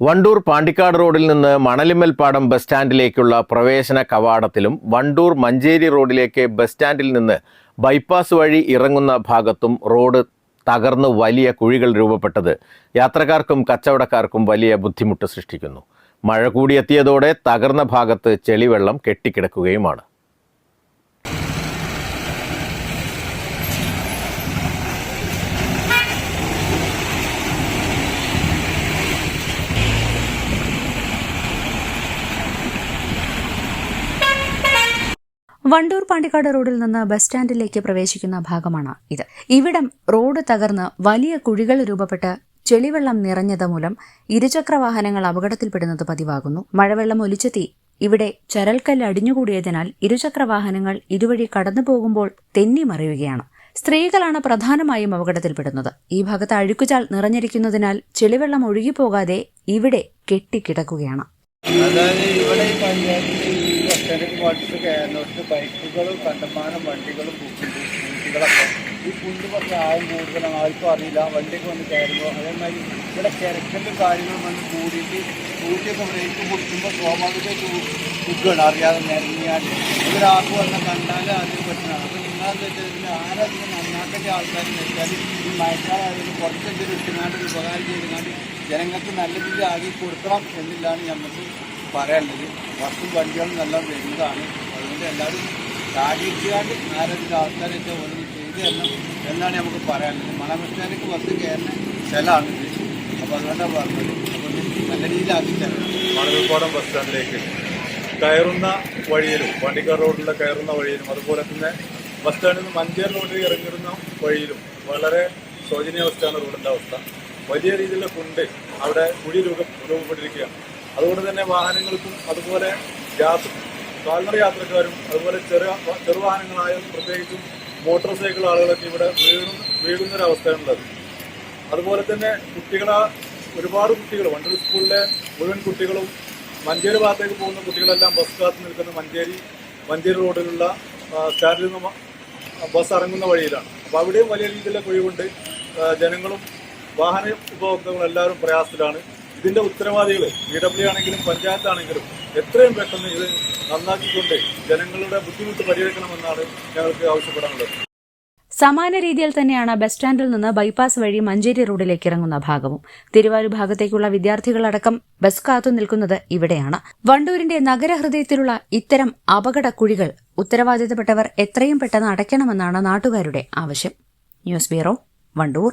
വണ്ടൂർ പാണ്ടിക്കാട് റോഡിൽ നിന്ന് മണലിമ്മൽപ്പാടം ബസ് സ്റ്റാൻഡിലേക്കുള്ള പ്രവേശന കവാടത്തിലും വണ്ടൂർ മഞ്ചേരി റോഡിലേക്ക് ബസ് സ്റ്റാൻഡിൽ നിന്ന് ബൈപ്പാസ് വഴി ഇറങ്ങുന്ന ഭാഗത്തും റോഡ് തകർന്ന് വലിയ കുഴികൾ രൂപപ്പെട്ടത്. യാത്രക്കാർക്കും കച്ചവടക്കാർക്കും വലിയ ബുദ്ധിമുട്ട് സൃഷ്ടിക്കുന്നു. മഴ കൂടിയെത്തിയതോടെ തകർന്ന ഭാഗത്ത് ചെളിവെള്ളം കെട്ടിക്കിടക്കുകയുമാണ്. വണ്ടൂർ പാണ്ടിക്കാട് റോഡിൽ നിന്ന് ബസ് സ്റ്റാൻഡിലേക്ക് പ്രവേശിക്കുന്ന ഭാഗമാണ് ഇത്. ഇവിടം റോഡ് തകർന്ന് വലിയ കുഴികൾ രൂപപ്പെട്ട് ചെളിവെള്ളം നിറഞ്ഞത് മൂലം ഇരുചക്ര വാഹനങ്ങൾ അപകടത്തിൽപ്പെടുന്നത് പതിവാകുന്നു. മഴവെള്ളം ഒലിച്ചെത്തി. ഇവിടെ ചരൽക്കല്ല് അടിഞ്ഞുകൂടിയതിനാൽ ഇരുചക്ര വാഹനങ്ങൾ ഇതുവഴി കടന്നു പോകുമ്പോൾ തെന്നി മറിയുകയാണ്. സ്ത്രീകളാണ് പ്രധാനമായും അപകടത്തിൽപ്പെടുന്നത്. ഈ ഭാഗത്ത് അഴുക്കുചാൽ നിറഞ്ഞിരിക്കുന്നതിനാൽ ചെളിവെള്ളം ഒഴുകിപ്പോകാതെ ഇവിടെ കെട്ടിക്കിടക്കുകയാണ്. അതായത് ഇവിടെ പഞ്ചായത്തിൽ ബസ് കയറുന്നിടത്ത് ബൈക്കുകളും കണ്ടമാനം വണ്ടികളും ബുക്കുണ്ട് സ്കൂട്ടികളൊക്കെ. ഈ കുണ്ട് കുറച്ച് ആയം കൂടുതലാണ് ആർക്കും അറിയില്ല. വണ്ടിയൊക്കെ വന്ന് കയറുമ്പോൾ അതേമാതിരി ഇവിടെ കിരക്കലും കാര്യങ്ങളും വന്ന് കൂടിയിട്ട് കൂട്ടിയൊക്കെ ബ്രേക്ക് പൊടിക്കുമ്പോൾ സ്വാഭാവികമായിട്ട് കുക്കുകയാണ് അറിയാതെ നിരങ്ങിയാൽ ഇവരാർക്ക് വന്ന് കണ്ടാൽ അതിന് പറ്റുന്നതാണ് അപ്പോൾ നിങ്ങളെന്താ വെച്ചാൽ ആരതിന് നന്നാക്കേണ്ട ആൾക്കാരെന്ന് വെച്ചാൽ ഈ മഴക്കാലമായാലും കുറച്ചെങ്കിലും ഇട്ടുങ്ങാണ്ട് ഉപകാരം ജനങ്ങൾക്ക് നല്ല രീതിയിൽ ആകി കൊടുക്കണം എന്നില്ലാണ് നമുക്ക് പറയാനുള്ളത്. ബസ്സും വണ്ടികളും എല്ലാം വരുന്നതാണ്. അതുകൊണ്ട് എല്ലാവരും സഹകരിച്ചുകൊണ്ട് ആരോഗ്യ ആൾക്കാരൊക്കെ ഒന്ന് ചെയ്തു തരണം എന്നാണ് നമുക്ക് പറയാനുള്ളത്. മണമസ്റ്റാനിക്ക് ബസ് കയറുന്ന സ്ഥലമാണിത് അപ്പോൾ അതുകൊണ്ടാണ് പറഞ്ഞത്. അപ്പോൾ നല്ല രീതിയിലാക്കി തരണം. മണവിൽപ്പാടം ബസ് സ്റ്റാൻഡിലേക്ക് കയറുന്ന വഴിയിലും വണ്ടിക്കാർ റോഡിലെ കയറുന്ന വഴിയിലും അതുപോലെ തന്നെ ബസ് സ്റ്റാൻഡിൽ നിന്ന് മഞ്ചേർ റോഡിൽ ഇറങ്ങിയിരുന്ന വഴിയിലും വളരെ ശോചനീയാവസ്ഥയാണ് റോഡിന്റെ അവസ്ഥ. വലിയ രീതിയിലുള്ള കുണ്ട് അവിടെ കുഴി രൂപ രൂപപ്പെട്ടിരിക്കുകയാണ്. അതുകൊണ്ട് തന്നെ വാഹനങ്ങൾക്കും അതുപോലെ യാത്ര കാൽനട യാത്രക്കാരും അതുപോലെ ചെറു ചെറുവാഹനങ്ങളായാലും പ്രത്യേകിച്ചും മോട്ടോർ സൈക്കിൾ ആളുകളൊക്കെ ഇവിടെ വീഴുന്ന വീഴുന്നൊരവസ്ഥയാണുള്ളത്. അതുപോലെ തന്നെ കുട്ടികളെ ഒരുപാട് കുട്ടികൾ വണ്ടൂർ സ്കൂളിലെ മുഴുവൻ കുട്ടികളും മഞ്ചേരി ഭാഗത്തേക്ക് പോകുന്ന കുട്ടികളെല്ലാം ബസ് കാത്തു നിൽക്കുന്ന മഞ്ചേരി മഞ്ചേരി റോഡിലുള്ള സ്റ്റാൻഡിൽ നിന്ന് ബസ് ഇറങ്ങുന്ന വഴിയിലാണ്. അപ്പോൾ അവിടെയും വലിയ രീതിയിലുള്ള കുഴിവുണ്ട്. ജനങ്ങളും വാഹന ഉപഭോക്താക്കളും എല്ലാവരും പ്രയാസത്തിലാണ്. ഇതിന്റെ ഉത്തരവാദികൾ പി ഡബ്ല്യു ആണെങ്കിലും പഞ്ചായത്താണെങ്കിലും എത്രയും പെട്ടെന്ന് ഇത് നന്നാക്കിക്കൊണ്ട് ജനങ്ങളുടെ ബുദ്ധിമുട്ട് പരിഹരിക്കണമെന്നാണ് ഞങ്ങൾക്ക് ആവശ്യപ്പെടാനുള്ളത്. സമാന രീതിയിൽ തന്നെയാണ് ബസ് സ്റ്റാൻഡിൽ നിന്ന് ബൈപ്പാസ് വഴി മഞ്ചേരി റോഡിലേക്ക് ഇറങ്ങുന്ന ഭാഗവും. തിരുവാരൂർ ഭാഗത്തേക്കുള്ള വിദ്യാർത്ഥികളടക്കം ബസ് കാത്തു നിൽക്കുന്നത് ഇവിടെയാണ്. വണ്ടൂരിന്റെ നഗരഹൃദയത്തിലുള്ള ഇത്തരം അപകട കുഴികൾ ഉത്തരവാദിത്തപ്പെട്ടവർ എത്രയും പെട്ടെന്ന് അടയ്ക്കണമെന്നാണ് നാട്ടുകാരുടെ ആവശ്യം. News bureau Wandoor.